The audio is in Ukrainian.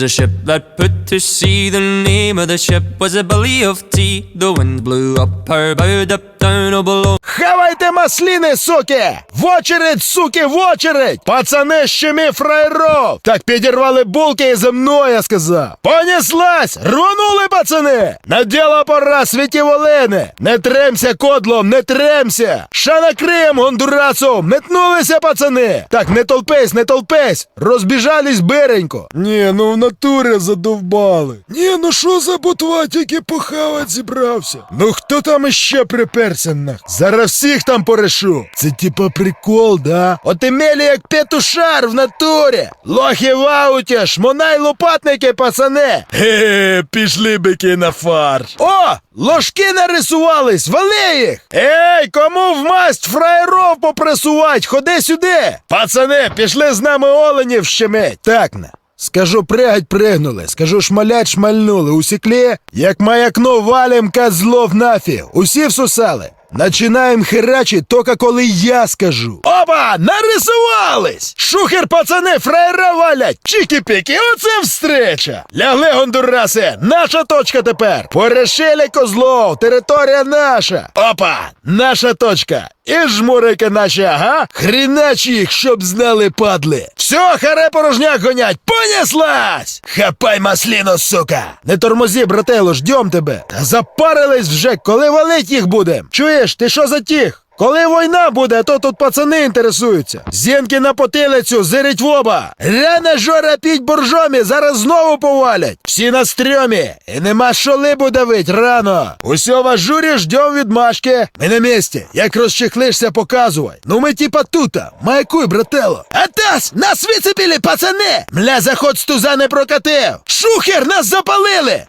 The ship that put to sea, the name of the ship was a belly of tea. The wind blew up her bow. Хавайте масліни, суки! В очередь, суки, в очередь! Пацани, щемі фраєров! Так підірвали булки і зі мною, я сказав! Понеслась! Рванули, пацани! На діло пора, святі волини! Не тремся, кодлом, не тремся! Ша накриєм, гондурасом! Метнулися, пацани! Так, не толпись, не толпись! Розбіжались биренько! Ні, ну в натурі задовбали! Ні, ну що за ботва, тільки похавать зібрався? Ну хто там іще приперся нах? Зараз всіх там порешу. Це типа прикол, да? От імелі як петушар в натурі. Лохи в ауті, шмонай лопатники, пацани. Ге, пішли бики на фарш. О, ложки нарисувались, вали їх. Ей, кому в масть фраєров попресувать, ходи сюди. Пацани, пішли з нами оленів щемить. Так на. Скажу пригать пригнули, скажу шмалять шмальнули, усіклі, як маякно валім козлов нафі, Усі всусали. Начинаєм херачить тока коли я скажу. Опа! Нарисувались! Шухер, пацани, фраєра валять! Чікі-піки, оце встреча! Лягли, гондураси! Наша точка тепер! Порешили козлов, територія наша! Опа! Наша точка! І жмурики наші, ага? Хрінач їх, щоб знали падли! Все, харе порожняк гонять! Понеслась! Хапай масліно, сука! Не тормозі, братело, ждем тебе! Та запарились вже, коли валить їх будем! Чуєш, ти що затіх? Коли війна буде, то тут пацани інтересуються. Зінки на потилицю, зирить в оба. Рано жора піть боржомі, зараз знову повалять. Всі на стрьомі. І нема що либу давить рано. Усьо в ажурі ждем відмашки. Ми на місці. Як розчехлишся, показувай. Ну ми типа тута. Маякуй, братело. Атас, нас вицепили, пацани! Мля, заход з туза не прокатив. Шухер, нас запалили!